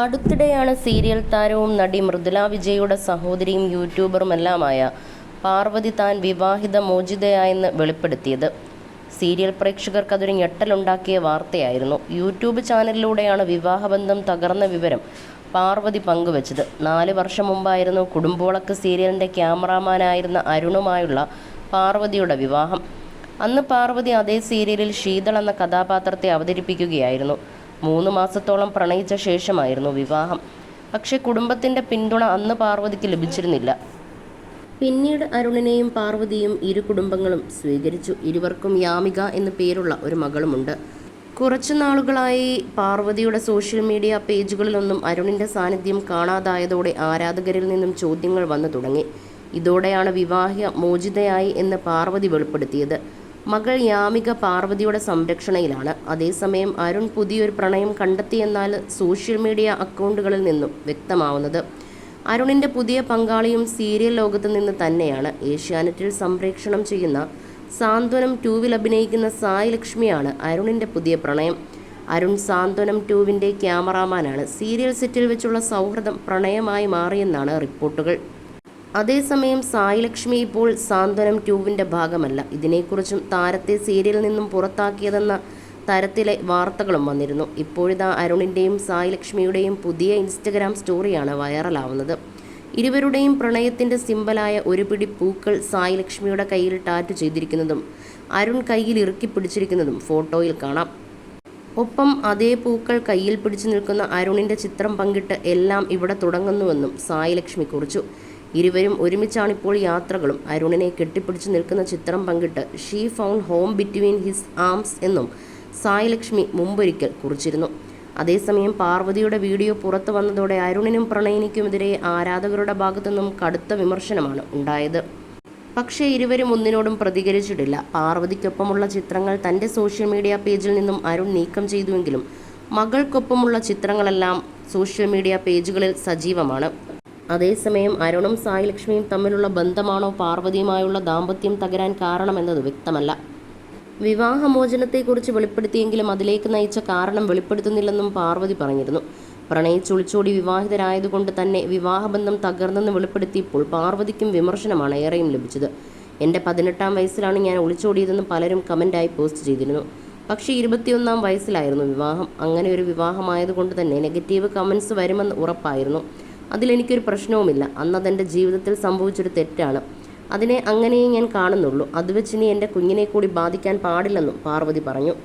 അടുത്തിടെയാണ് സീരിയൽ താരവും നടി മൃദുല വിജയുടെ സഹോദരിയും യൂട്യൂബറുമെല്ലാമായ പാർവതി താൻ വിവാഹിത മോചിതയായെന്ന് വെളിപ്പെടുത്തിയത്. സീരിയൽ പ്രേക്ഷകർക്ക് അതൊരു ഞെട്ടലുണ്ടാക്കിയ വാർത്തയായിരുന്നു. യൂട്യൂബ് ചാനലിലൂടെയാണ് വിവാഹബന്ധം തകർന്ന വിവരം പാർവതി പങ്കുവച്ചത്. നാല് വർഷം മുമ്പായിരുന്നു കുടുംബോളക്ക് സീരിയലിന്റെ ക്യാമറാമാനായിരുന്ന അരുണുമായുള്ള പാർവതിയുടെ വിവാഹം. അന്ന് പാർവതി അതേ സീരിയലിൽ ശീതൾ എന്ന കഥാപാത്രത്തെ അവതരിപ്പിക്കുകയായിരുന്നു. മൂന്ന് മാസത്തോളം പ്രണയിച്ച ശേഷമായിരുന്നു വിവാഹം. പക്ഷേ കുടുംബത്തിന്റെ പിന്തുണ അന്ന് പാർവതിക്ക് ലഭിച്ചിരുന്നില്ല. പിന്നീട് അരുണിനെയും പാർവതിയും ഇരു കുടുംബങ്ങളും സ്വീകരിച്ചു. ഇരുവർക്കും യാമിക എന്നു പേരുള്ള ഒരു മകളുമുണ്ട്. കുറച്ചു നാളുകളായി പാർവതിയുടെ സോഷ്യൽ മീഡിയ പേജുകളിലൊന്നും അരുണിന്റെ സാന്നിധ്യം കാണാതായതോടെ ആരാധകരിൽ നിന്നും ചോദ്യങ്ങൾ വന്നു തുടങ്ങി. ഇതോടെയാണ് വിവാഹ മോചിതയായി എന്ന് പാർവതി വെളിപ്പെടുത്തിയത്. മകൾ യാമിക പാർവതിയുടെ സംരക്ഷണയിലാണ്. അതേസമയം അരുൺ പുതിയൊരു പ്രണയം കണ്ടെത്തിയെന്നാൽ സോഷ്യൽ മീഡിയ അക്കൗണ്ടുകളിൽ നിന്നും വ്യക്തമാവുന്നത് അരുണിന്റെ പുതിയ പങ്കാളിയും സീരിയൽ ലോകത്ത് നിന്ന് തന്നെയാണ്. ഏഷ്യാനെറ്റിൽ സംപ്രേക്ഷണം ചെയ്യുന്ന സാന്ത്വനം ടൂവിൽ അഭിനയിക്കുന്ന സായി ലക്ഷ്മിയാണ് അരുണിന്റെ പുതിയ പ്രണയം. അരുൺ സാന്ത്വനം ടൂവിന്റെ ക്യാമറാമാനാണ്. സീരിയൽ സെറ്റിൽ വെച്ചുള്ള സൗഹൃദം പ്രണയമായി മാറിയെന്നാണ് റിപ്പോർട്ടുകൾ. അതേസമയം സായി ലക്ഷ്മി ഇപ്പോൾ സാന്ത്വനം ട്യൂബിന്റെ ഭാഗമല്ല. ഇതിനെക്കുറിച്ചും താരത്തെ സീരിയലിൽ നിന്നും പുറത്താക്കിയതെന്ന തരത്തിലെ വാർത്തകളും വന്നിരുന്നു. ഇപ്പോഴിതാ അരുണിന്റെയും സായി ലക്ഷ്മിയുടെയും പുതിയ ഇൻസ്റ്റഗ്രാം സ്റ്റോറിയാണ് വൈറലാവുന്നത്. ഇരുവരുടെയും പ്രണയത്തിന്റെ സിമ്പലായ ഒരു പിടി പൂക്കൾ സായി ലക്ഷ്മിയുടെ കയ്യിൽ ടാറ്റ് ചെയ്തിരിക്കുന്നതും അരുൺ കയ്യിൽ ഇറുക്കി പിടിച്ചിരിക്കുന്നതും ഫോട്ടോയിൽ കാണാം. ഒപ്പം അതേ പൂക്കൾ കയ്യിൽ പിടിച്ചു നിൽക്കുന്ന അരുണിന്റെ ചിത്രം പങ്കിട്ട് എല്ലാം ഇവിടെ തുടങ്ങുന്നുവെന്നും സായി ലക്ഷ്മി കുറിച്ചു. ഇരുവരും ഒരുമിച്ചാണ് ഇപ്പോൾ യാത്രകളും. അരുണിനെ കെട്ടിപ്പിടിച്ച് നിൽക്കുന്ന ചിത്രം പങ്കിട്ട് she found home between his arms എന്നും സായി ലക്ഷ്മി മുമ്പൊരിക്കൽ കുറിച്ചിരുന്നു. അതേസമയം പാർവതിയുടെ വീഡിയോ പുറത്തു വന്നതോടെ അരുണിനും പ്രണയിനിക്കുമെതിരെ ആരാധകരുടെ ഭാഗത്തുനിന്നും കടുത്ത വിമർശനമാണ് ഉണ്ടായത്. പക്ഷേ ഇരുവരും ഒന്നിനോടും പ്രതികരിച്ചിട്ടില്ല. പാർവതിക്കൊപ്പമുള്ള ചിത്രങ്ങൾ തന്റെ സോഷ്യൽ മീഡിയ പേജിൽ നിന്നും അരുൺ നീക്കം ചെയ്തുവെങ്കിലും മകൾക്കൊപ്പമുള്ള ചിത്രങ്ങളെല്ലാം സോഷ്യൽ മീഡിയ പേജുകളിൽ സജീവമാണ്. അതേസമയം അരുണും സായി ലക്ഷ്മിയും തമ്മിലുള്ള ബന്ധമാണോ പാർവതിയുമായുള്ള ദാമ്പത്യം തകരാൻ കാരണമെന്നത് വ്യക്തമല്ല. വിവാഹമോചനത്തെക്കുറിച്ച് വെളിപ്പെടുത്തിയെങ്കിലും അതിലേക്ക് നയിച്ച കാരണം വെളിപ്പെടുത്തുന്നില്ലെന്നും പാർവതി പറഞ്ഞിരുന്നു. പ്രണയിച്ചൊളിച്ചോടി വിവാഹിതരായതുകൊണ്ട് തന്നെ വിവാഹബന്ധം തകർന്നെന്ന് വെളിപ്പെടുത്തിയപ്പോൾ പാർവതിക്കും വിമർശനമാണ് ഏറെയും ലഭിച്ചത്. എന്റെ പതിനെട്ടാം വയസ്സിലാണ് ഞാൻ ഒളിച്ചോടിയതെന്ന് പലരും കമന്റായി പോസ്റ്റ് ചെയ്തിരുന്നു. പക്ഷേ ഇരുപത്തിയൊന്നാം വയസ്സിലായിരുന്നു വിവാഹം. അങ്ങനെ ഒരു വിവാഹമായതുകൊണ്ട് തന്നെ നെഗറ്റീവ് കമൻസ് വരുമെന്ന് ഉറപ്പായിരുന്നു. അതിലെനിക്കൊരു പ്രശ്നവുമില്ല. അന്ന് അതെന്റെ ജീവിതത്തിൽ സംഭവിച്ചൊരു തെറ്റാണ്. അതിനെ അങ്ങനെയേ ഞാൻ കാണുന്നുള്ളൂ. അത് വെച്ച് ഇനി എന്റെ കുഞ്ഞിനെ കൂടി ബാധിക്കാൻ പാടില്ലെന്നും പാർവതി പറഞ്ഞു.